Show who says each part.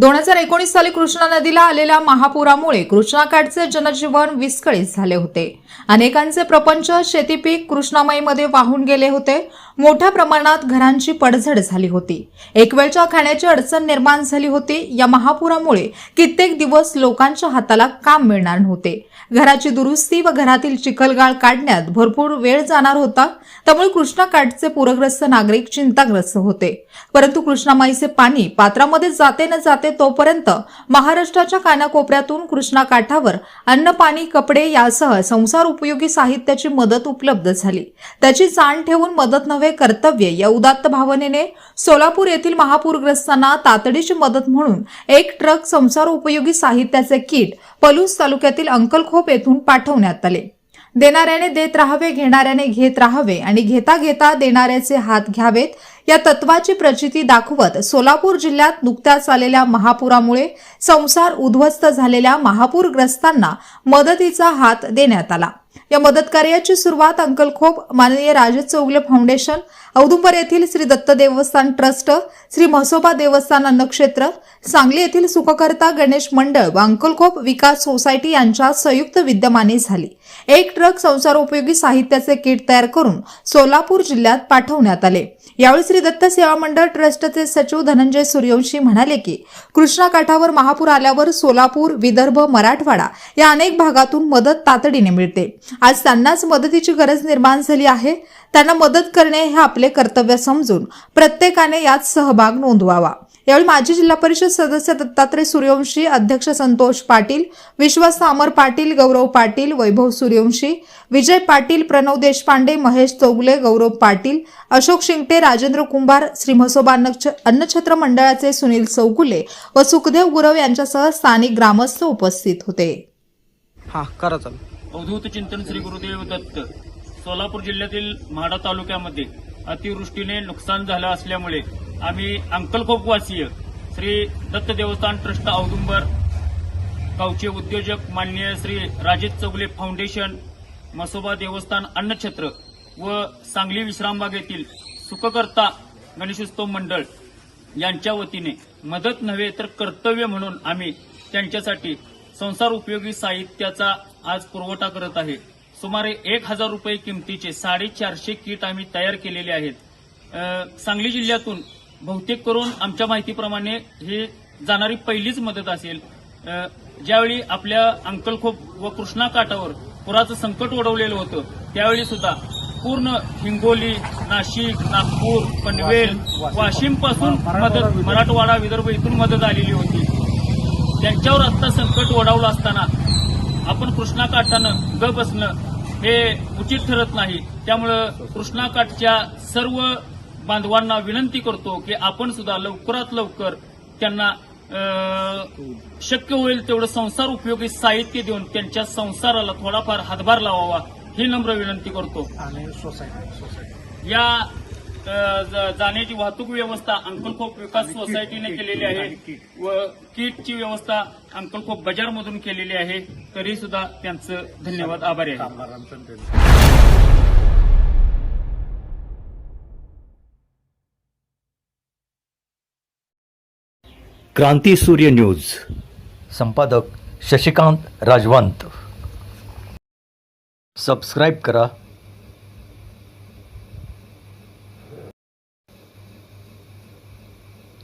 Speaker 1: दोन हजार एकोणीस साली कृष्णा नदीला आलेल्या महापुरामुळे कृष्णाकाठचे जनजीवन विस्कळीत झाले होते. अनेकांचे प्रपंच शेतीपीक कृष्णामाईमध्ये वाहून गेले होते. मोठ्या प्रमाणात घरांची पडझड झाली होती. एक वेळच्या खाण्याची अडचण निर्माण झाली होती. या महापुरामुळे कित्येक दिवस लोकांच्या हाताला काम मिळणार नव्हते. घराची दुरुस्ती व घरातील चिखलगाळ काढण्यात भरपूर वेळ जाणार होता. त्यामुळे कृष्णाकाठचे पूरग्रस्त नागरिक चिंताग्रस्त होते. परंतु कृष्णामाईचे पाणी पात्रामध्ये जाते न जाते तोपर्यंत महाराष्ट्राच्या कानाकोपऱ्यातून कृष्णा काठावर अन्न पाणी कपडे यासह संसार उपयोगी साहित्याची मदत उपलब्ध झाली. त्याची जाण ठेवून मदत नव्हे कर्तव्य या उदात्त भावनेने सोलापूर येथील महापूरग्रस्तांना तातडीची मदत म्हणून एक ट्रक संसार उपयोगी साहित्याचे किट पलूस तालुक्यातील अंकलखोप येथून पाठवण्यात आले. देणाऱ्याने देत राहावे घेणाऱ्याने घेत राहावे आणि घेता घेता देणाऱ्याचे हात घ्यावेत या तत्वाची प्रचिती दाखवत सोलापूर जिल्ह्यात नुकत्याच आलेल्या महापुरामुळे संसार उद्ध्वस्त झालेल्या महापूरग्रस्तांना मदतीचा हात देण्यात आला. या मदत कार्याची सुरुवात अंकलखोप माननीय राजे चौगले फाउंडेशन औदुंबर येथील श्री दत्त देवस्थान ट्रस्ट श्री म्हसोबा देवस्थान अन्नक्षेत्र सांगली येथील सुखकर्ता गणेश मंडळ व अंकलखोप विकास सोसायटी यांच्या संयुक्त विद्यमाने झाली. एक ट्रक संसारोपयोगी साहित्याचे किट तयार करून सोलापूर जिल्ह्यात पाठवण्यात आले. यावेळी श्री दत्त सेवा मंडळ ट्रस्टचे सचिव धनंजय सूर्यवंशी म्हणाले की कृष्णा काठावर महापूर आल्यावर सोलापूर विदर्भ मराठवाडा या अनेक भागातून मदत तातडीने मिळते. आज त्यांनाच मदतीची गरज निर्माण झाली आहे. त्यांना मदत करणे हे आपले कर्तव्य समजून प्रत्येकाने यात सहभाग नोंदवावा. यावेळी माजी जिल्हा परिषद सदस्य दत्तात्रय सूर्यवंशी अध्यक्ष संतोष पाटील विश्वास अमर पाटील गौरव पाटील वैभव सूर्यवंशी विजय पाटील प्रणव देशपांडे महेश चौगुले गौरव पाटील अशोक शिंगटे राजेंद्र कुंभार श्री म्हसोबा अन्नछत्र मंडळाचे सुनील चौगुले व सुखदेव गुरव यांच्यासह स्थानिक ग्रामस्थ उपस्थित होते.
Speaker 2: हा करा चालू.
Speaker 3: अवधूत चिंतन श्री गुरुदेव दत्त सोलापूर जिल्ह्यातील म्हाडा तालुक्यामध्ये अतिवृष्टीने नुकसान झालं असल्यामुळे आम्ही अंकलखोपवासीय श्री दत्त देवस्थान ट्रस्ट औदुंबर गावचे उद्योजक माननीय श्री राजेश चौगले फाउंडेशन मसोबा देवस्थान अन्नछत्र व सांगली विश्रामबाग येथील सुखकर्ता गणेशोत्सव मंडळ यांच्या वतीने मदत नव्हे तर कर्तव्य म्हणून आम्ही त्यांच्यासाठी संसार उपयोगी साहित्याचा आज पुरवठा करत आहे. सुमारे एक हजार रुपये किमतीचे साडेचारशे किट आम्ही तयार केलेले आहेत. सांगली जिल्ह्यातून बहुतेक करून आमच्या माहितीप्रमाणे हे जाणारी पहिलीच मदत असेल. ज्यावेळी आपल्या अंकलखोप व कृष्णा काठावर पुराचं संकट ओढवलेलं होतं त्यावेळी सुद्धा पूर्ण हिंगोली नाशिक नागपूर पनवेल वाशिमपासून मदत मराठवाडा विदर्भ इथून मदत आलेली होती. त्यांच्यावर आता संकट ओढावलं असताना आपण कृष्णा काठानं ग बसणं हे उचित ठरत नाही. त्यामुळं कृष्णा काठच्या सर्व बांधवांना विनंती करतो की आपण सुद्धा लवकरात लवकर त्यांना शक्य होईल तेवढं संसार उपयोगी साहित्य देऊन त्यांच्या संसाराला थोडाफार हातभार लावावा ही नम्र विनंती करतो.
Speaker 2: आणि सोसायटी सोसायटी.
Speaker 3: या जाण्याची वाहतूक व्यवस्था अंकलखोप विकास सोसायटीने केलेली आहे. व किटची व्यवस्था अंकलखोप बाजारमधून केलेली आहे. तरी सुद्धा त्यांचं धन्यवाद आभारी आहे.
Speaker 4: क्रांती सूर्य न्यूज. संपादक शशिकांत राजवंत. सबस्क्राईब करा.